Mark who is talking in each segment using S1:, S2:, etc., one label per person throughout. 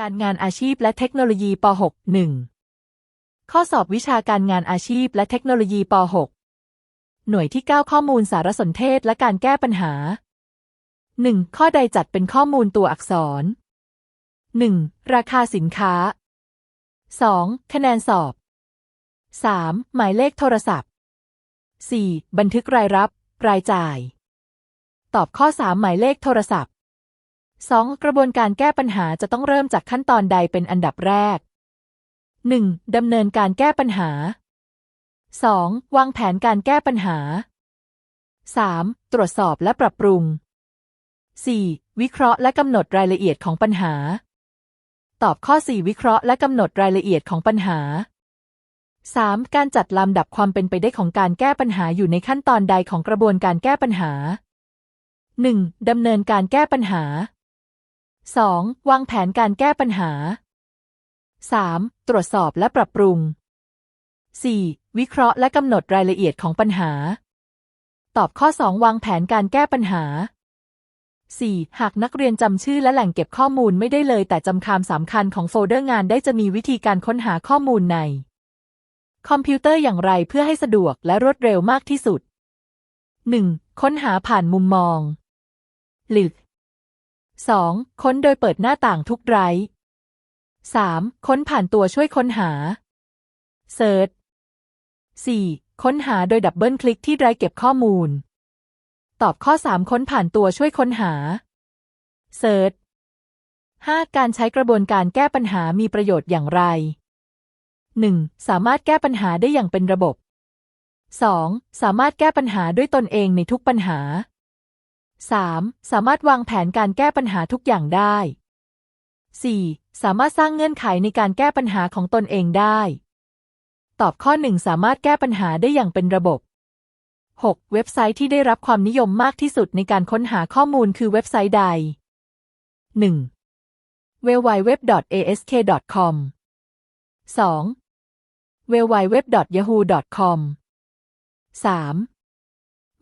S1: การงานอาชีพและเทคโนโลยีป .6 1ข้อสอบวิชาการงานอาชีพและเทคโนโลยีป .6 หน่วยที่ 9 ข้อมูลสารสนเทศและการแก้ปัญหา 1. ข้อใดจัดเป็นข้อมูลตัวอักษร 1. ราคาสินค้า 2. คะแนนสอบ 3. หมายเลขโทรศัพท์ 4. บันทึกรายรับ รายจ่าย ตอบข้อ 3 หมายเลขโทรศัพท์ 2. กระบวนการแก้ปัญหาจะต้องเริ่มจากขั้นตอนใดเป็นอันดับแรก 1. ดำเนินการแก้ปัญหา 2. วางแผนการแก้ปัญหา 3. ตรวจสอบและปรับปรุง 4. วิเคราะห์และกำหนดรายละเอียดของปัญหา ตอบข้อ 4 วิเคราะห์และกำหนดรายละเอียดของปัญหา 3. การจัดลำดับความเป็นไปได้ของการแก้ปัญหาอยู่ในขั้นตอนใดของกระบวนการแก้ปัญหา 1. ดำเนินการแก้ปัญหา 2. วางแผนการแก้ปัญหา 3. ตรวจสอบและปรับปรุง 4. วิเคราะห์และกำหนดรายละเอียดของปัญหา ตอบข้อ 2 วางแผนการแก้ปัญหา 4. หากนักเรียนจำชื่อและแหล่งเก็บข้อมูลไม่ได้เลย แต่จำคำสำคัญของโฟลเดอร์งานได้จะมีวิธีการค้นหาข้อมูลใน คอมพิวเตอร์อย่างไรเพื่อให้สะดวกและรวดเร็วมากที่สุด 1. ค้นหาผ่านมุมมองหรือ 2. ค้นโดยเปิดหน้าต่างทุกไรฟ์ 3. ค้นผ่านตัวช่วยค้นหา Search 4. ค้นหาโดยดับเบิลคลิกที่ไรฟ์เก็บข้อมูล ตอบข้อ 3 ค้นผ่านตัวช่วยค้นหา Search 5. การใช้กระบวนการแก้ปัญหามีประโยชน์อย่างไร 1. สามารถแก้ปัญหาได้อย่างเป็นระบบ 2. สามารถแก้ปัญหาด้วยตนเองในทุกปัญหา 3. สามารถวางแผนการแก้ปัญหาทุกอย่างได้ 4. สามารถสร้างเงื่อนไขในการแก้ปัญหาของตนเองได้ ตอบข้อ 1 สามารถแก้ปัญหาได้อย่างเป็นระบบ 6. เว็บไซต์ที่ได้รับความนิยมมากที่สุดในการค้นหาข้อมูลคือเว็บไซต์ใด 1. www.ask.com 2. www.yahoo.com 3.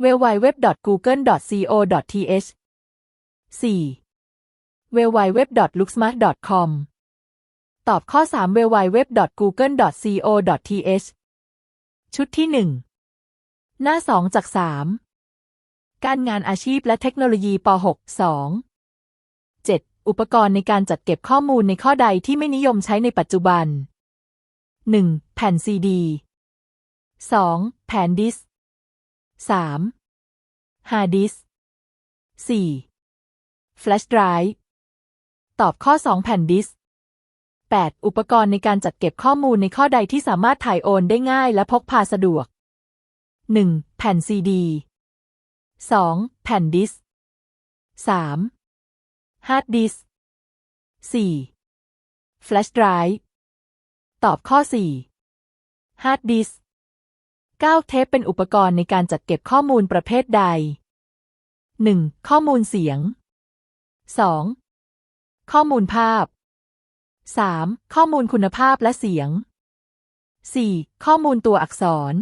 S1: www.google.co.th 4. www.looksmart.com ตอบข้อ 3 www.google.co.th ชุดที่ 1 หน้า 2 จาก 3 การงานอาชีพและเทคโนโลยีป .6 2 7. อุปกรณ์ในการจัดเก็บข้อมูลในข้อใดที่ไม่นิยมใช้ในปัจจุบัน 1. แผ่นซีดี 2. แผ่นดิส 3. ฮาร์ดดิสก์ 4. แฟลชไดรฟ์ตอบข้อ 2 แผ่นดิสก์ 8. อุปกรณ์ในการจัดเก็บข้อมูลในข้อใดที่สามารถถ่ายโอนได้ง่ายและพกพาสะดวก 1. แผ่นซีดี 2. แผ่นดิสก์ 3. ฮาร์ดดิสก์ 4. แฟลชไดรฟ์ตอบข้อ 4 ฮาร์ดดิสก์ 9. เทปเป็นอุปกรณ์ในการจัดเก็บข้อมูลประเภทใด 1. ข้อมูลเสียง 2. ข้อมูลภาพ 3. ข้อมูลคุณภาพและเสียง 4. ข้อมูลตัวอักษร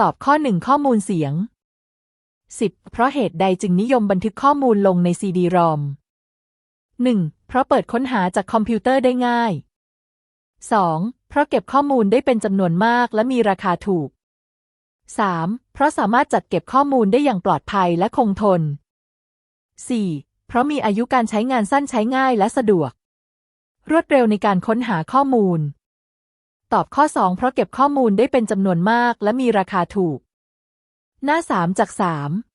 S1: ตอบข้อ 1 ข้อมูลเสียง 10. เพราะเหตุใดจึงนิยมบันทึกข้อมูลลงในซีดีรอม 1. เพราะเปิดค้นหาจากคอมพิวเตอร์ได้ง่าย 2. เพราะเก็บข้อมูลได้เป็นจำนวนมากและมีราคาถูก 3. เพราะสามารถจัดเก็บข้อมูลได้อย่างปลอดภัยและคงทน 4. เพราะมีอายุการใช้งานสั้นใช้ง่ายและสะดวก รวดเร็วในการค้นหาข้อมูล ตอบข้อ 2 เพราะเก็บข้อมูลได้เป็นจำนวนมากและมีราคาถูก หน้า 3 จาก 3